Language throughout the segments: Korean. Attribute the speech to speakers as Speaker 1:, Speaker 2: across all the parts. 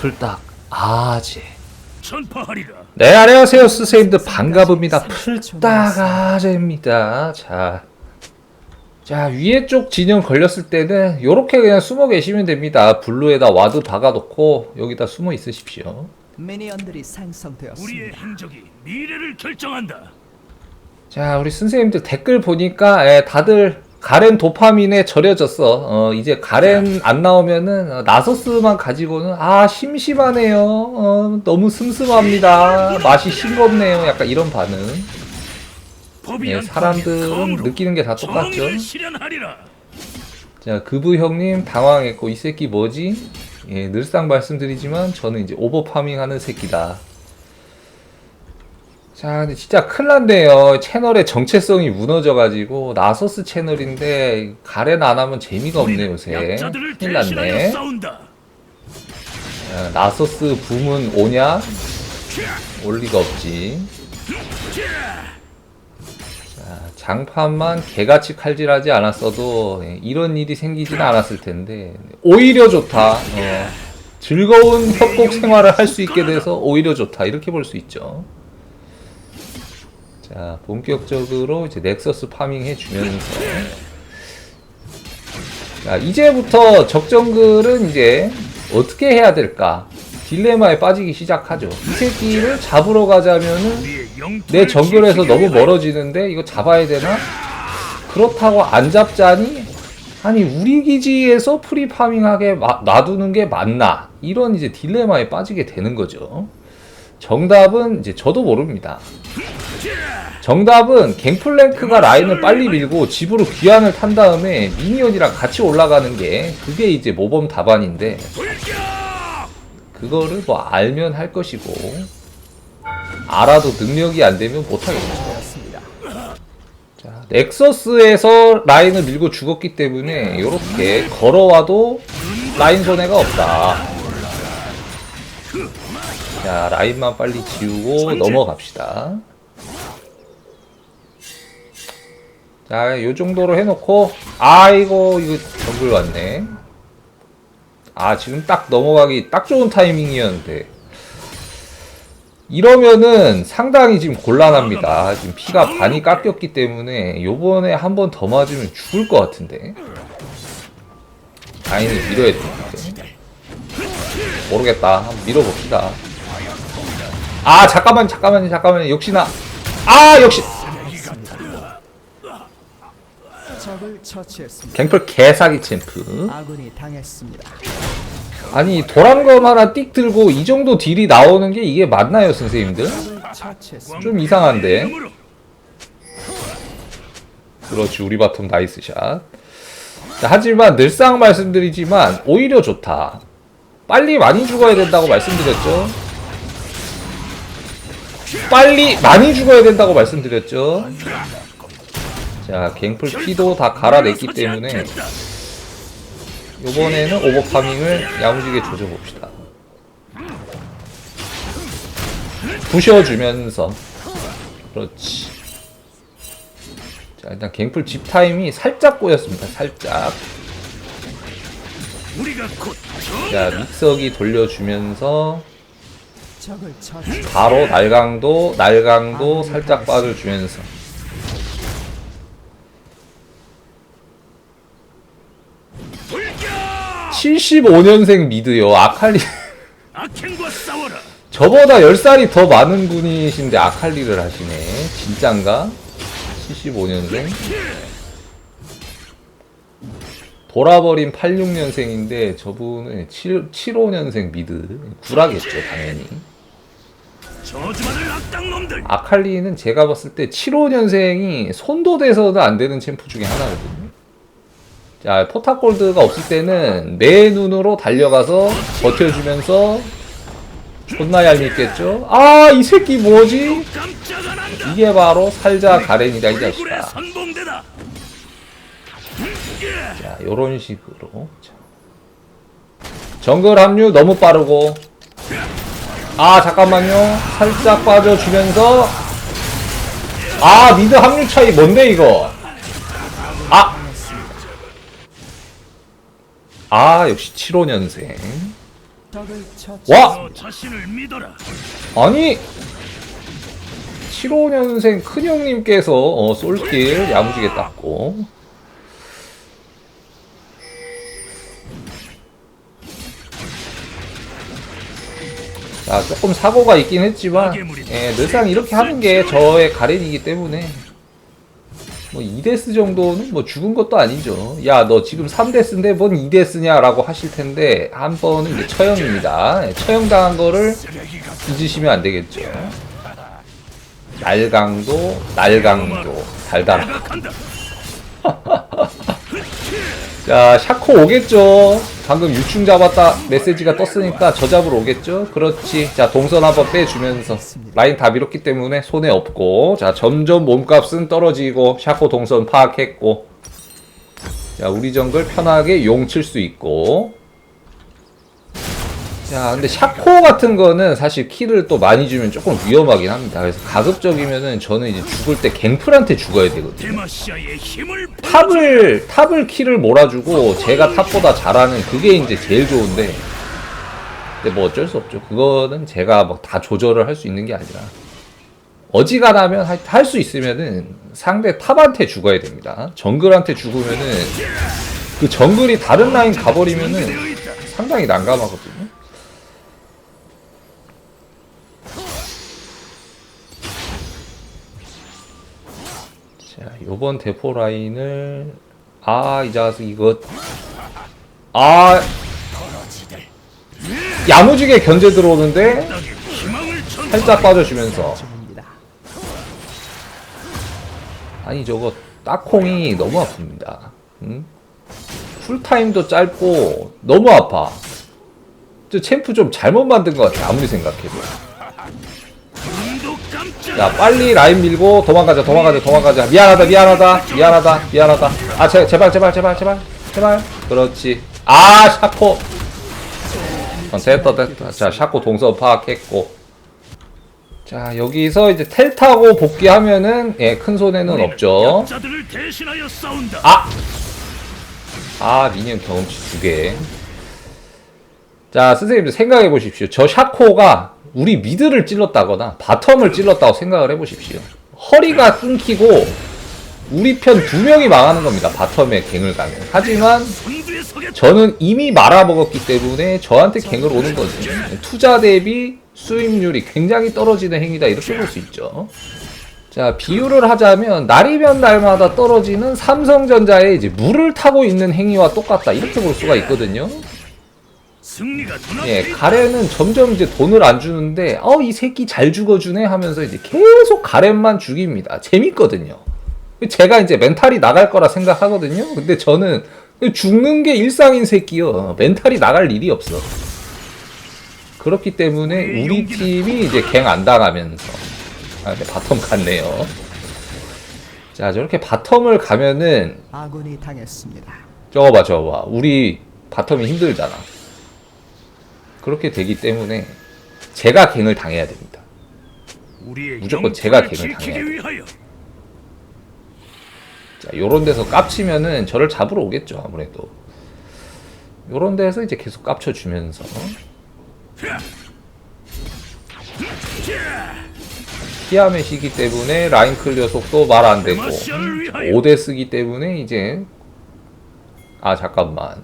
Speaker 1: 풀딱 아재.
Speaker 2: 전파하리라.
Speaker 1: 네 안녕하세요. 스세임들 반갑습니다. 풀딱 아재입니다. 자, 자 위에 쪽 진영 걸렸을 때는 요렇게 그냥 숨어 계시면 됩니다. 블루에다 와드 박아놓고 여기다 숨어 있으십시오.
Speaker 3: 미니언들이
Speaker 2: 우리의
Speaker 3: 생성되었습니다.
Speaker 2: 행적이 미래를 결정한다.
Speaker 1: 자 우리 선생님들 댓글 보니까 예, 다들 가렌 도파민에 절여졌어. 어, 이제 가렌 안 나오면은 어, 나서스만 가지고는 아 심심하네요. 어, 너무 슴슴합니다. 맛이 싱겁네요. 약간 이런 반응.
Speaker 2: 안
Speaker 1: 사람들은 느끼는 게 다 똑같죠. 자 그부 형님 당황했고 이 새끼 뭐지? 예, 늘상 말씀드리지만 저는 이제 오버 파밍하는 새끼다 자 근데 진짜 큰일 났네요 채널의 정체성이 무너져가지고 나서스 채널인데 가렌 안 하면 재미가 없네 요새 큰일 났네
Speaker 2: 싸운다.
Speaker 1: 자, 나서스 붐은 오냐 올 리가 없지 자, 장판만 개같이 칼질하지 않았어도 예, 이런 일이 생기지는 않았을 텐데 오히려 좋다. 어, 즐거운 협곡 생활을 할 수 있게 돼서 오히려 좋다. 이렇게 볼 수 있죠. 자, 본격적으로 이제 넥서스 파밍 해주면서 자, 이제부터 적정글은 이제 어떻게 해야 될까? 딜레마에 빠지기 시작하죠. 이 새끼를 잡으러 가자면은 내 정글에서 너무 멀어지는데 이거 잡아야 되나? 그렇다고 안 잡자니? 아니 우리 기지에서 프리 파밍하게 마- 놔두는 게 맞나? 이런 이제 딜레마에 빠지게 되는 거죠. 정답은 이제 저도 모릅니다. 정답은 갱플랭크가 라인을 빨리 밀고 집으로 귀환을 탄 다음에 미니언이랑 같이 올라가는 게 그게 이제 모범 답안인데! 그거를 뭐 알면 할 것이고 알아도 능력이 안 되면 못 하겠죠. 자, 넥서스에서 라인을 밀고 죽었기 때문에 이렇게 걸어와도 라인 손해가 없다. 자, 라인만 빨리 지우고 넘어갑시다. 자, 요 정도로 해놓고, 아이고, 이거 정글 왔네. 아, 지금 딱 넘어가기 딱 좋은 타이밍이었는데. 이러면은 상당히 지금 곤란합니다. 지금 피가 반이 깎였기 때문에 요번에 한 번 더 맞으면 죽을 것 같은데. 라인을 밀어야 되는데. 모르겠다. 한번 밀어봅시다. 아, 잠깐만, 잠깐만, 잠깐만. 역시나. 아, 역시.
Speaker 3: 적을 처치했습니다.
Speaker 1: 갱플 개사기 챔프.
Speaker 3: 아군이 당했습니다.
Speaker 1: 아니, 도란검 하나 띡 들고 이 정도 딜이 나오는 게 이게 맞나요, 선생님들?
Speaker 3: 적을 처치했습니다.
Speaker 1: 좀 이상한데. 그렇지 우리 바텀 나이스 샷. 자, 하지만 늘상 말씀드리지만 오히려 좋다. 빨리 많이 죽어야 된다고 말씀드렸죠. 빨리 많이 죽어야 된다고 말씀드렸죠. 자, 갱플 피도 다 갈아냈기 때문에. 이번에는 오버파밍을 야무지게 조져봅시다. 부셔주면서 그렇지. 자 일단 갱플 집 타임이 살짝 꼬였습니다. 살짝. 자 믹서기 돌려주면서. 바로 날강도 날강도 살짝 빠져주면서.
Speaker 2: 돌격!
Speaker 1: 75년생 미드요. 아칼리.
Speaker 2: 악행과 싸워라.
Speaker 1: 저보다 10살이 더 많은 분이신데 아칼리를 하시네. 진짠가? 75년생? 돌아버린 86년생인데 저분은 7, 75년생 미드. 구라겠죠 당연히
Speaker 2: 저주받을 악당놈들.
Speaker 1: 아칼리는 제가 봤을 때 75년생이 손도 대서도 안 되는 챔프 중에 하나거든요 자 포탑골드가 없을 때는 내 눈으로 달려가서 버텨주면서 존나 얄밉겠죠 아 이 새끼 뭐지. 이게 바로 살자 가렌이다 이 자식아. 자, 요런 식으로. 자. 정글 합류 너무 빠르고. 아, 잠깐만요. 살짝 빠져주면서. 아, 미드 합류 차이 뭔데, 이거? 아! 아, 역시 75년생.
Speaker 3: 적을 처치.
Speaker 1: 와! 아니 75년생 큰형님께서 어, 솔길 야무지게 땄고 자 조금 사고가 있긴 했지만 예, 늘상 이렇게 하는 게 저의 가렌이기 때문에 뭐 2데스 정도는 뭐 죽은 것도 아니죠 야 너 지금 3데스인데 뭔 2데스냐 라고 하실 텐데 한 번은 이제 처형입니다 예, 처형당한 거를 잊으시면 안 되겠죠. 날강도, 날강도, 달달하.
Speaker 2: 내가 간다.
Speaker 1: 자, 샤코 오겠죠. 방금 유충 잡았다 메시지가 떴으니까 저 잡으러 오겠죠. 그렇지. 자, 동선 한번 빼주면서 라인 다 밀었기 때문에 손해 없고, 자, 점점 몸값은 떨어지고, 샤코 동선 파악했고, 자, 우리 정글 편하게 용 칠 수 있고, 자, 근데 샤코 같은 거는 사실 킬을 또 많이 주면 조금 위험하긴 합니다. 그래서 가급적이면은 저는 이제 죽을 때 갱플한테 죽어야 되거든요. 탑을 탑을 킬을 몰아주고 제가 탑보다 잘하는 그게 이제 제일 좋은데 근데 뭐 어쩔 수 없죠 그거는 제가 뭐다 조절을 할 수 있는 게 아니라 어지간하면 할 수 있으면은 상대 탑한테 죽어야 됩니다 정글한테 죽으면은 그 정글이 다른 라인 가버리면은. 상당히 난감하거든요 요번 대포 라인을 아, 이 자식 이거 아 야무지게 견제 들어오는데. 살짝 빠져주면서. 아니 저거 딱콩이 너무 아픕니다. 응? 풀타임도 짧고 너무 아파. 저 챔프 좀 잘못 만든 것 같아 아무리 생각해도. 야 빨리 라인 밀고 도망가자 도망가자 도망가자 미안하다 미안하다 미안하다 미안하다 아 제, 제발 제발 제발 제발 제발 그렇지 아 샤코 어, 됐다 됐다 자 샤코 동선 파악했고 자 여기서 이제 텔 타고 복귀하면은 예, 큰 손해는 없죠. 아! 아, 미니언 경험치 두 개. 자, 선생님들 생각해 보십시오. 저 샤코가 우리 미드를 찔렀다거나 바텀을 찔렀다고 생각을 해 보십시오. 허리가 끊기고 우리 편 두 명이 망하는 겁니다. 바텀에 갱을 가면. 하지만. 저는 이미 말아먹었기 때문에 저한테 갱을 오는 거죠. 투자 대비 수익률이 굉장히 떨어지는 행위다 이렇게 볼 수 있죠. 자 비유를 하자면 날이면 날마다 떨어지는 삼성전자의 이제 물을 타고 있는 행위와 똑같다 이렇게 볼 수가 있거든요. 예. 가렌은 점점 이제 돈을 안 주는데 어 이 새끼 잘 죽어주네 하면서 이제 계속 가렌만 죽입니다. 재밌거든요. 제가 이제 멘탈이 나갈 거라 생각하거든요. 근데 저는 죽는 게 일상인 새끼요. 멘탈이 나갈 일이 없어. 그렇기 때문에 우리 팀이 이제 갱 안 당하면서 아, 근데 바텀 갔네요. 자, 저렇게 바텀을 가면은
Speaker 3: 아군이 당했습니다.
Speaker 1: 저거 봐, 저거 봐. 우리 바텀이 힘들잖아. 그렇게 되기 때문에 제가 갱을 당해야 됩니다. 무조건 제가 갱을 당해야 돼.
Speaker 2: 위하여
Speaker 1: 자, 요런 데서 깝치면은 저를 잡으러 오겠죠, 아무래도. 요런 데서 이제 계속 깝쳐주면서. 피아멧이기 때문에 라인 클리어 속도 말 안 되고.
Speaker 2: 데마시아를 위하여
Speaker 1: 5대 쓰기 때문에 이제. 아, 잠깐만.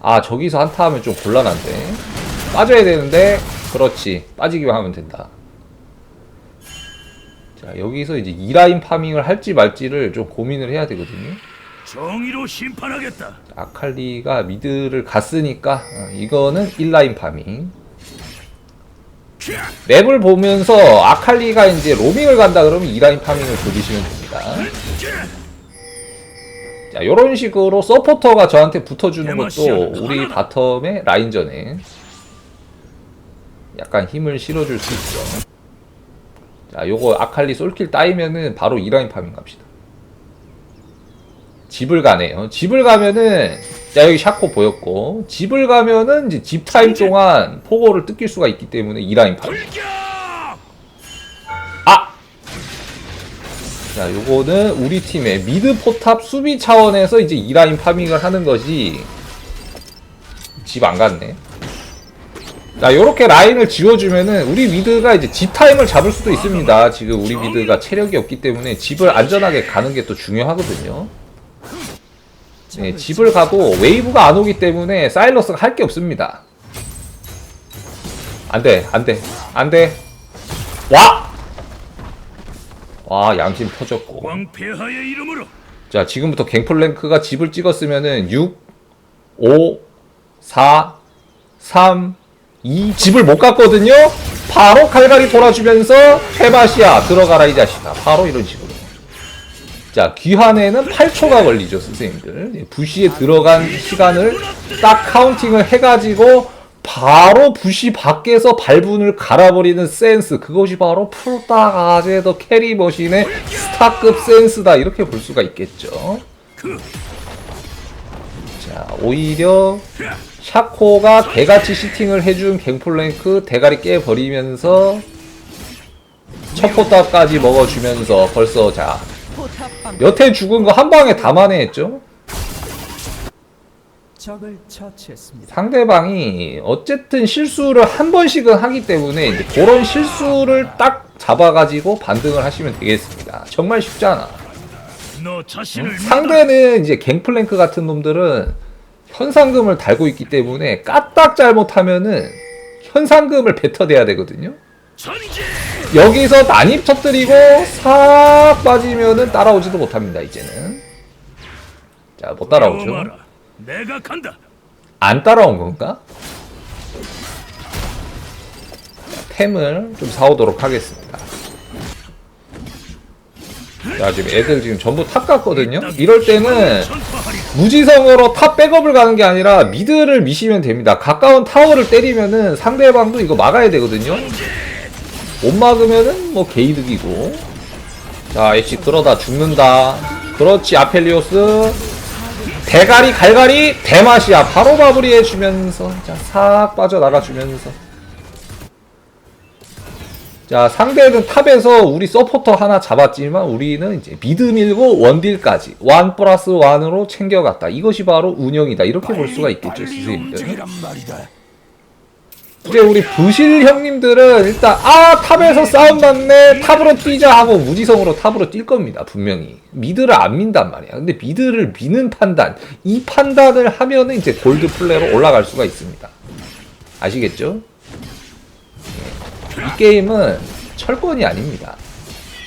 Speaker 1: 아, 저기서 한타 하면 좀 곤란한데. 빠져야 되는데, 그렇지. 빠지기만 하면 된다. 자, 여기서 이제 2라인 파밍을 할지 말지를 좀 고민을 해야 되거든요.
Speaker 2: 정의로 심판하겠다.
Speaker 1: 아칼리가 미드를 갔으니까 어, 이거는 1라인 파밍. 맵을 보면서 아칼리가 이제 로밍을 간다 그러면 2라인 파밍을 조지시면 됩니다. 자, 요런 식으로 서포터가 저한테 붙어주는 것도 우리 바텀의 라인전에 약간 힘을 실어줄 수 있죠. 자, 요거 아칼리 솔킬 따이면은 바로 2라인 파밍 갑시다. 집을 가네요. 집을 가면은 자 여기 샤코 보였고 집을 가면은 이제 집 타임 동안 포고를 뜯길 수가 있기 때문에 2라인 파밍. 아! 자, 요거는 우리 팀의 미드 포탑 수비 차원에서 이제 2라인 파밍을 하는 것이 집 안 갔네. 자, 요렇게 라인을 지워주면은 우리 미드가 이제 집 타임을 잡을 수도 있습니다. 지금 우리 미드가 체력이 없기 때문에 집을 안전하게 가는 게 또 중요하거든요. 네, 집을 가도 웨이브가 안 오기 때문에 사일러스가 할 게 없습니다. 안 돼, 안 돼, 안 돼. 와! 와, 양심 터졌고.
Speaker 2: 왕폐하의 이름으로
Speaker 1: 자, 지금부터 갱플랭크가 집을 찍었으면은 6, 5, 4, 3, 2 집을 못 갔거든요. 바로 칼갈이 돌아주면서 페바시아 들어가라 이 자식아. 바로 이런 식으로. 자, 귀환에는 8초가 걸리죠, 선생님들. 예, 부시에 들어간 시간을 딱 카운팅을 해가지고 바로 부시 밖에서 발분을 갈아버리는 센스. 그것이 바로 아제더 캐리 머신의 스타급 센스다. 이렇게 볼 수가 있겠죠. 자, 오히려 샤코가 개같이 시팅을 해준 갱플랭크 대가리 깨버리면서 첫 포탑까지 먹어주면서 벌써 자 여태 죽은 거 한 방에 다 만회했죠. 상대방이 어쨌든 실수를 한 번씩은 하기 때문에 이제 그런 실수를 딱 잡아가지고 반등을 하시면 되겠습니다. 정말 쉽지 않아.
Speaker 2: 너 자신을
Speaker 1: 상대는 이제 갱플랭크 같은 놈들은 현상금을 달고 있기 때문에 까딱 잘못하면은 현상금을 뱉어대야 되거든요. 여기서 난입 터뜨리고 싹 빠지면은 따라오지도 못합니다. 이제는 자 못 따라오죠. 안 따라온 건가? 자, 템을 좀 사오도록 하겠습니다. 자 지금 애들 지금 전부 탑 갔거든요. 이럴 때는 무지성으로 탑 백업을 가는 게 아니라 미드를 미시면 됩니다. 가까운 타워를 때리면은 상대방도 이거 막아야 되거든요. 못 막으면은 뭐 개이득이고. 자, 엑시 끌어다 죽는다. 그렇지, 아펠리오스. 대가리, 갈가리, 대마시아. 바로 마무리 해주면서. 자, 싹 빠져나가주면서. 자, 상대는 탑에서 우리 서포터 하나 잡았지만 우리는 이제 미드 밀고 원딜까지 완 플러스 완으로 챙겨갔다. 이것이 바로 운영이다. 이렇게 볼 수가 있겠죠, 선생님들. 이제 우리 부실 형님들은 일단 아 탑에서 싸움 났네 탑으로 뛰자 하고 무지성으로 탑으로 뛸 겁니다 분명히 미드를 안 민단 말이야 근데 미드를 미는 판단 이 판단을 하면은 이제 골드 플레이로 올라갈 수가 있습니다 아시겠죠? 네. 이 게임은 철권이 아닙니다.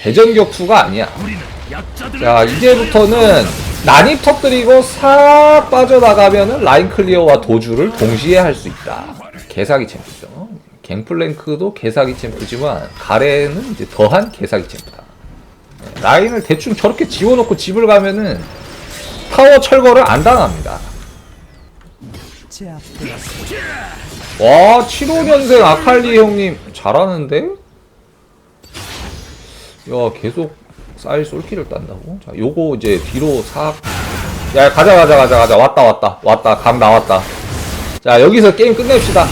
Speaker 1: 대전 격투가 아니야.
Speaker 2: 우리는 약자들
Speaker 1: 자 이제부터는 난입 터뜨리고 싹 빠져나가면은 라인 클리어와 도주를 동시에 할 수 있다. 개사기 챔프죠. 갱플랭크도 개사기 챔프지만 가레는 이제 더한 개사기 챔프다. 네, 라인을 대충 저렇게 지워놓고 집을 가면은 타워 철거를 안 당합니다. 와 75년생 아칼리 형님 잘하는데? 야 계속 쌀 솔키를 딴다고? 자 요거 이제 뒤로 싹 야 가자 가자 가자 가자 왔다 왔다 왔다 감 나왔다 자 여기서 게임 끝냅시다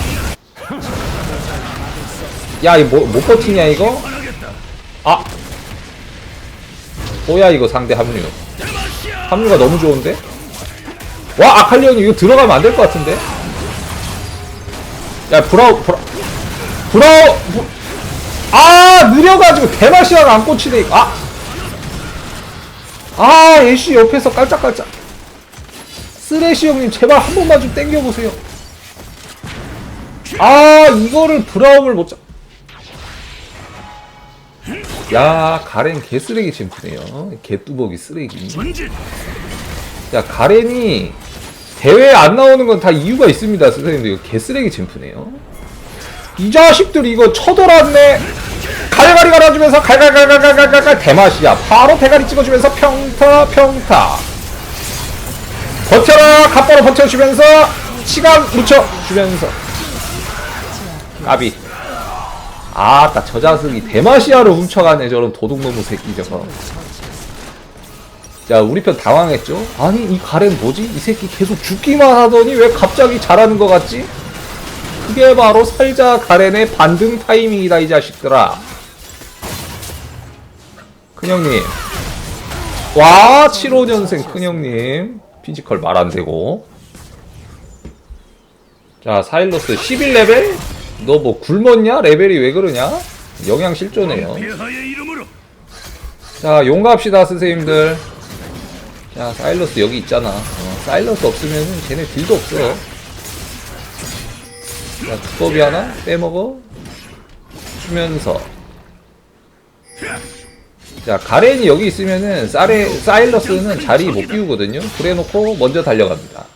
Speaker 1: 야 이거 뭐, 못 버티냐 이거? 아 뭐야 이거 상대 합류 합류가 너무 좋은데? 와 아칼리 형님 이거 들어가면 안 될 것 같은데? 야 브라우 브라 브라우 브- 아 느려가지고 대마시아가 안 꽂히네. 아! 아 애쉬 옆에서 깔짝깔짝. 쓰레쉬 형님 제발 한 번만 좀 땡겨보세요. 아 이거를 브라움을 못 잡... 야 가렌 개쓰레기 챔프네요. 개뚜벅이 쓰레기. 야 가렌이 대회에 안 나오는 건 다 이유가 있습니다 선생님들. 이거 개쓰레기 챔프네요 이 자식들 이거 쳐돌았네. 갈갈이 갈아주면서 갈갈갈갈갈갈갈 대맛이야. 바로 대가리 찍어주면서 평타 평타. 버텨라. 갑바로 버텨주면서 시간 묻혀주면서. 까비. 아따 저 자식이 대마시아를 훔쳐가네 저런 도둑놈의 새끼 저거 자 우리 편 당황했죠? 아니 이 가렌 뭐지? 이 새끼 계속 죽기만 하더니 왜 갑자기 잘하는 것 같지 그게 바로 살자 가렌의 반등 타이밍이다 이 자식들아 큰형님 와 75년생 큰형님 피지컬 말 안되고 자 사일러스 11레벨 너 뭐 굶었냐? 레벨이 왜 그러냐? 영양 실조네요. 자, 용갑시다, 선생님들. 자, 사일러스 여기 있잖아. 어, 사일러스 없으면은 쟤네 딜도 없어. 자, 두꺼비 하나 빼먹어. 주면서. 자, 가렌이 여기 있으면은 사레, 사일러스는 자리 못 비우거든요. 그래놓고 먼저 달려갑니다.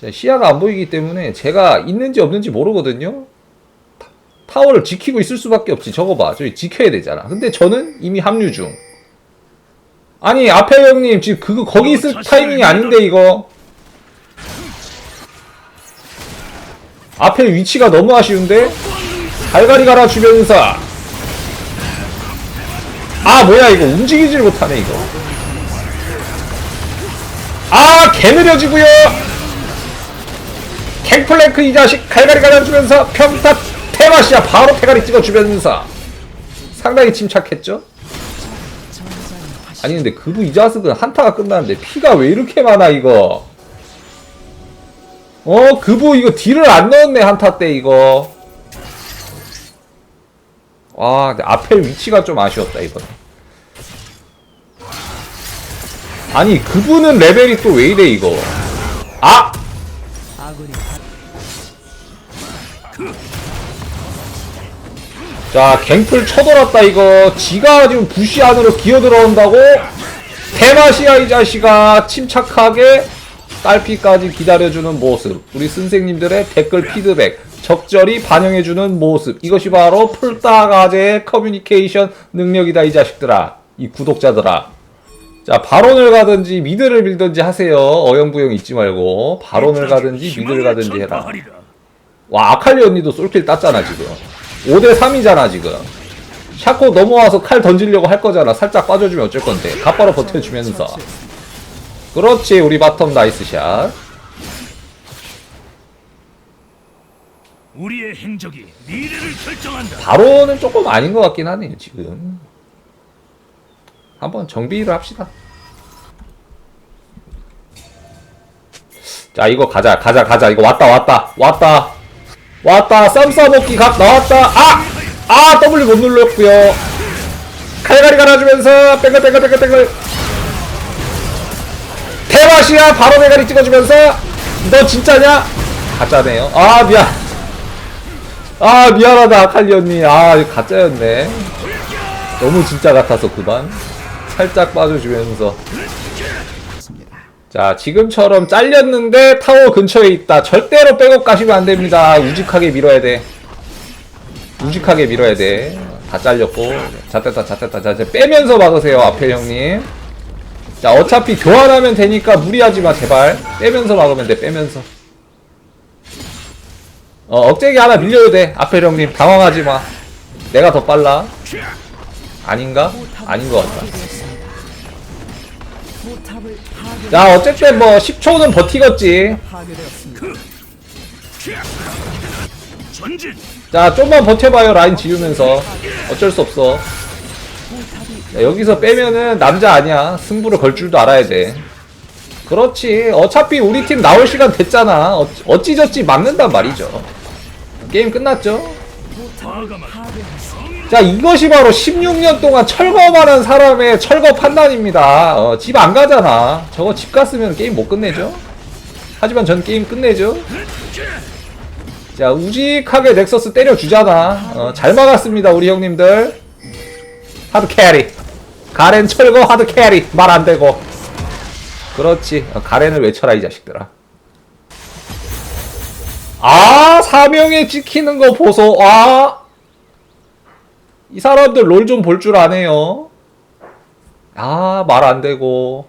Speaker 1: 자, 시야가 안 보이기 때문에 제가 있는지 없는지 모르거든요. 타 워를 지키고 있을 수밖에 없지. 저거 봐. 저기 지켜야 되잖아. 근데 저는 이미 합류 중. 아니, 앞에 형님, 지금 그거 거기 있을 타이밍이 아닌데, 이거. 앞에 위치가 너무 아쉬운데? 갈갈이 갈아 주면서. 아, 뭐야, 이거. 움직이질 못하네, 이거. 아, 개 느려지고요 갱플랭크 이 자식 갈갈이 갈아주면서 평타 테마시아 바로 대가리 찍어주면서 상당히 침착했죠? 아니 근데 그부 이 자식은 한타가 끝났는데 피가 왜 이렇게 많아 이거 어 그부 이거 딜을 안 넣었네 한타 때 이거 와 근데 앞에 위치가 좀 아쉬웠다 이번에 아니 그분은 레벨이 또 왜 이래 이거 아! 자, 갱플 쳐돌았다, 이거. 지가 지금 부시 안으로 기어 들어온다고? 대마시아, 이 자식아. 침착하게 딸피까지 기다려주는 모습. 우리 선생님들의 댓글 피드백. 적절히 반영해주는 모습. 이것이 바로 풀다가제의 커뮤니케이션 능력이다, 이 자식들아. 이 구독자들아. 자, 바론을 가든지 미드를 밀든지 하세요. 어영부영 잊지 말고. 바론을 가든지 미드를 가든지 해라. 와 아칼리 언니도 솔킬 땄잖아 지금 5대3이잖아 지금 샤코 넘어와서 칼 던지려고 할 거잖아 살짝 빠져주면 어쩔 건데 가빠로 버텨주면서 그렇지 우리 바텀 나이스 샷.
Speaker 2: 우리의 행적이 미래를 결정한다.
Speaker 1: 바로는 조금 아닌 것 같긴 하네요 지금. 한번 정비를 합시다. 자 이거 가자 가자 가자. 이거 왔다 왔다 왔다. 왔다 쌈 싸먹기 각 나왔다. 아! 아 W 못 눌렀고요. 칼갈이 갈아주면서 뺑글 뺑글 뺑글 뺑글 대마시야 바로 대가리 찍어주면서 너 진짜냐? 가짜네요. 아 미안. 아 미안하다 아칼리 언니. 아 가짜였네. 너무 진짜 같아서 그만. 살짝 빠져주면서. 자 지금처럼 잘렸는데 타워 근처에 있다. 절대로 백업 가시면 안 됩니다. 우직하게 밀어야 돼. 우직하게 밀어야 돼 다 잘렸고. 잣됐다 잣됐다. 자 이제 빼면서 막으세요 앞에 형님 자 어차피 교환하면 되니까 무리하지마 제발. 빼면서 막으면 돼 빼면서. 어 억제기 하나 밀려도 돼 앞에 형님. 당황하지마. 내가 더 빨라. 아닌가? 아닌 것 같다. 자 어쨌든 뭐 10초는 버티겠지. 자 좀만 버텨봐요 라인 지우면서. 어쩔 수 없어 자, 여기서 빼면은 남자 아니야. 승부를 걸 줄도 알아야 돼. 그렇지. 어차피 우리 팀 나올 시간 됐잖아. 어, 어찌저찌 막는단 말이죠. 게임 끝났죠. 자 이것이 바로 16년 동안 철거만한 사람의 철거 판단입니다. 어, 집 안 가잖아. 저거 집 갔으면 게임 못 끝내죠? 하지만 전 게임 끝내죠? 자 우직하게 넥서스 때려주잖아. 어, 잘 막았습니다 우리 형님들. 하드 캐리 가렌 철거 하드 캐리. 말 안 되고. 그렇지. 어, 가렌을 외쳐라 이 자식들아. 아 사명에 찍히는 거 보소. 아 이 사람들 롤 좀 볼 줄 아네요. 아 말 안 되고